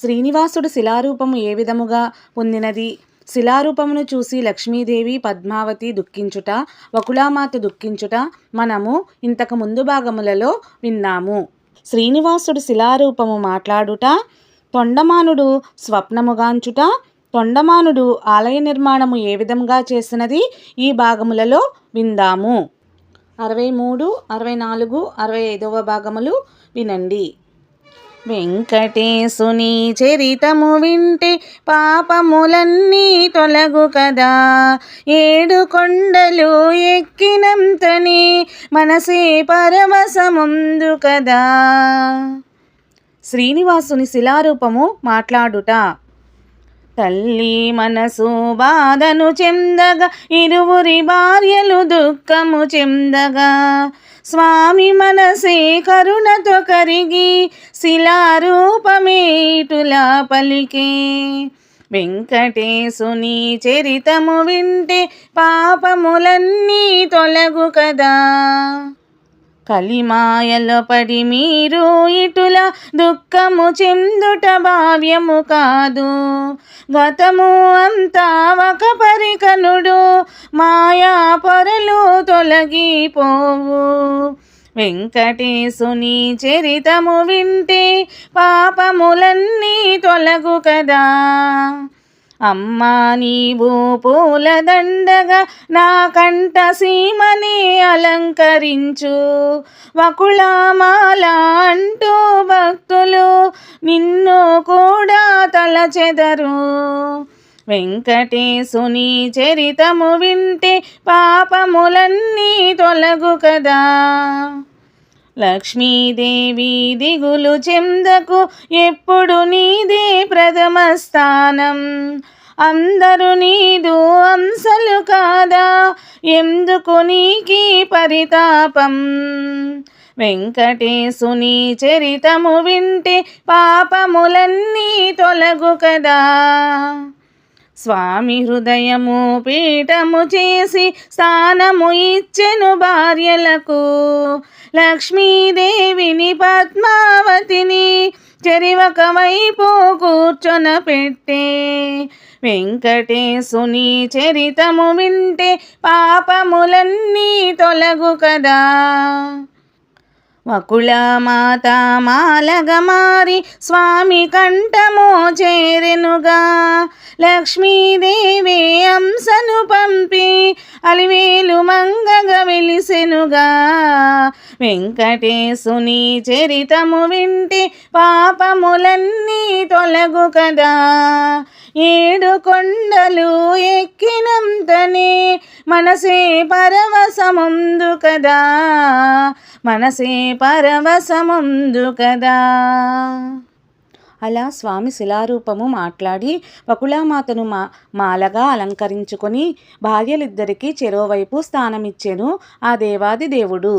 శ్రీనివాసుడు శిలారూపము ఏ విధముగా పొందినది? శిలారూపమును చూసి లక్ష్మీదేవి పద్మావతి దుఃఖించుట వకులామాత దుఃఖించుట మనము ఇంతకు ముందు భాగములలో విన్నాము. శ్రీనివాసుడు శిలారూపము మాట్లాడుట తొండమానుడు స్వప్నముగాంచుట తొండమానుడు ఆలయ నిర్మాణము ఏ విధంగా చేసినది ఈ భాగములలో విందాము. అరవై మూడు అరవై నాలుగు అరవై ఐదవ భాగములు వినండి. వెంకటేశుని చరితము వింటే పాపములన్నీ తొలగు కదా. ఏడు కొండలు ఎక్కినంతని మనసే పరవశముందు కదా. శ్రీనివాసుని శిలారూపము మాట్లాడుట. తల్లి మనసు బాధను చెందగా ఇరువురి భార్యలు దుఃఖము చెందగా. స్వామి మనసే కరుణతో కరిగి శిలారూపమేటులా పలికే. వెంకటేశుని చరితము వింటే పాపములన్నీ తొలగు కదా. కలిమాయలో పడి మీరు ఇటుల దుఃఖము చెందుట భావ్యము కాదు. గతము అంతా ఒక పరికనుడు మాయా పొరలు తొలగిపోవు. వెంకటేశుని చరితము వింటే పాపములన్నీ తొలగు కదా. అమ్మా నీవు పూలదండగా నా కంట సీమని అలంకరించు. వకుళమాల అంటూ భక్తులు నిన్ను కూడా తలచెదరు. వెంకటేశుని చరితము వింటే పాపములన్నీ తొలగు కదా. లక్ష్మీదేవి దిగులు చెందకు ఎప్పుడు నీదే ప్రథమ స్థానం. అందరూ నీదు అంశలు కాదా? ఎందుకు నీకి పరితాపం? వెంకటేశుని చరితము వింటే పాపములన్నీ తొలగు కదా? స్వామి హృదయము పీఠము చేసి స్థానము ఇచ్చెను భార్యలకు. లక్ష్మీదేవిని పద్మావతిని చెరివక వైపు కూర్చొన పెట్టే. వెంకటేశుని చరితము వింటే పాపములన్నీ తొలగు కదా. వకుళమాత మాలగమారి స్వామి కంఠము చేరెనుగా. లక్ష్మీదేవి అంశను పంపి అలివేలు మంగగ వెలిసెనుగా. వెంకటేశుని చరితము వింటే పాపములన్నీ తొలగు కదా ఏడు కొండలు ఎక్కినంతనే మనసే పరవశముందు కదా మనసే పరవశముందు కదా అలా స్వామి శిలారూపము మాట్లాడి వకుళామాతను మా మాలగా అలంకరించుకొని భార్యలిద్దరికీ చెరోవైపు స్థానమిచ్చెను ఆ దేవాది దేవుడు.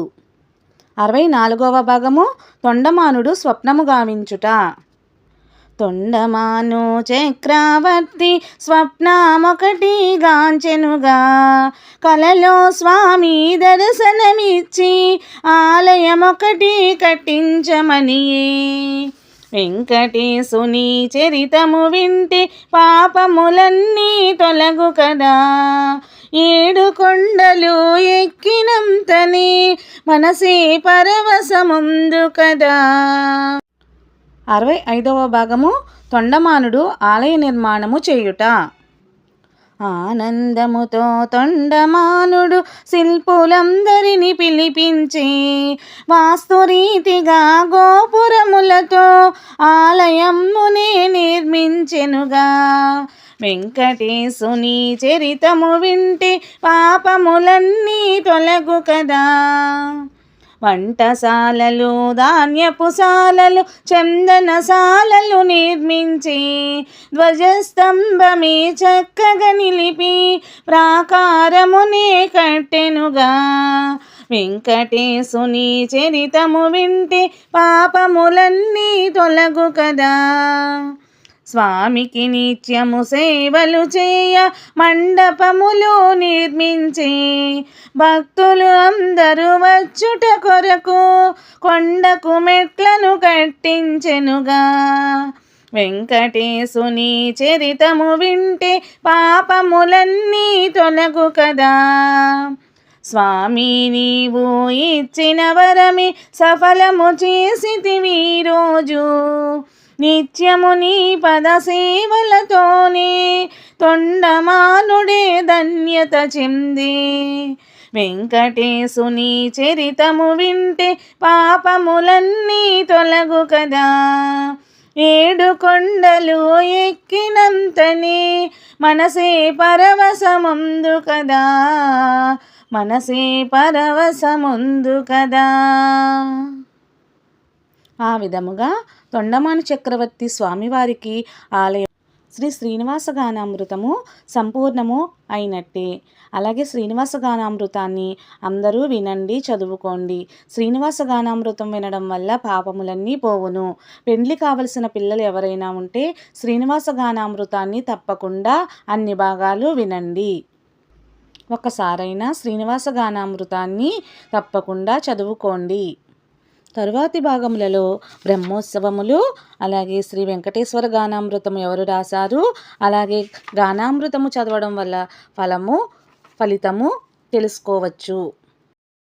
అరవై నాలుగవ భాగము తొండమానుడు స్వప్నము గావించుట. తొండమాను చక్రవర్తి స్వప్నమొకటి గాంచెనుగా కలలో స్వామి దర్శనమిచ్చి ఆలయమొకటి కట్టించమనియే. వెంకటేశుని చరితము వింటే పాపములన్నీ తొలగు కదా. ఏడు కొండలు ఎక్కినంతనే మనసే పరవశముందు కదా. అరవై ఐదవ భాగము తొండమానుడు ఆలయ నిర్మాణము చేయుట. ఆనందముతో తొండమానుడు శిల్పులందరిని పిలిపించి వాస్తురీతిగా గోపురములతో ఆలయమునే నిర్మించెనుగా. వెంకటేశుని చరితము వింటే పాపములన్నీ తొలగు కదా వంటశాలలు ధాన్యపుశాలలు చందనశాలలు నిర్మించి ధ్వజస్తంభమే చక్కగా నిలిపి ప్రాకారమునే కట్టెనుగా వెంకటేశుని చరితము వింటే పాపములన్నీ తొలగు కదా. స్వామికి నిత్యము సేవలు చేయ మండపములు నిర్మించి భక్తులు అందరూ వచ్చుట కొరకు కొండకు మెట్లను కట్టించెనుగా. వెంకటేశుని చరితము వింటే పాపములన్నీ తొలగు కదా. స్వామి నీవు ఇచ్చిన వరమి సఫలము చేసి రోజు నిత్యము నీ పద సేవలతోనే తొండమానుడే ధన్యత చెంది. వెంకటేశుని చరితము వింటే పాపములన్నీ తొలగు కదా. ఏడు కొండలు ఎక్కినంతనే మనసే పరవశముందు కదా. మనసే పరవశముందు కదా. ఆ విధముగా తొండమాను చక్రవర్తి స్వామివారికి ఆలయం శ్రీ శ్రీనివాస గానామృతము సంపూర్ణము అయినట్టే. అలాగే శ్రీనివాస గానామృతాన్ని అందరూ వినండి చదువుకోండి. శ్రీనివాస గానామృతం వినడం వల్ల పాపములన్నీ పోవును. పెండ్లి కావలసిన పిల్లలు ఎవరైనా ఉంటే శ్రీనివాస గానామృతాన్ని తప్పకుండా అన్ని భాగాలు వినండి. ఒక్కసారైనా శ్రీనివాస గానామృతాన్ని తప్పకుండా చదువుకోండి. తరువాతి భాగములలో బ్రహ్మోత్సవములు అలాగే శ్రీ వెంకటేశ్వర గానామృతం ఎవరు రాశారు అలాగే గానామృతము చదవడం వల్ల ఫలము ఫలితము తెలుసుకోవచ్చు.